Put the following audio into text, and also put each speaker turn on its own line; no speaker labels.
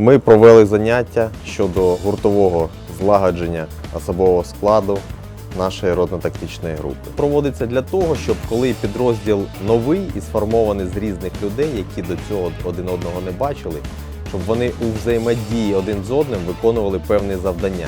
Ми провели заняття щодо гуртового злагодження особового складу нашої родно-тактичної групи. Проводиться для того, щоб коли підрозділ новий і сформований з різних людей, які до цього один одного не бачили, щоб вони у взаємодії один з одним виконували певні завдання.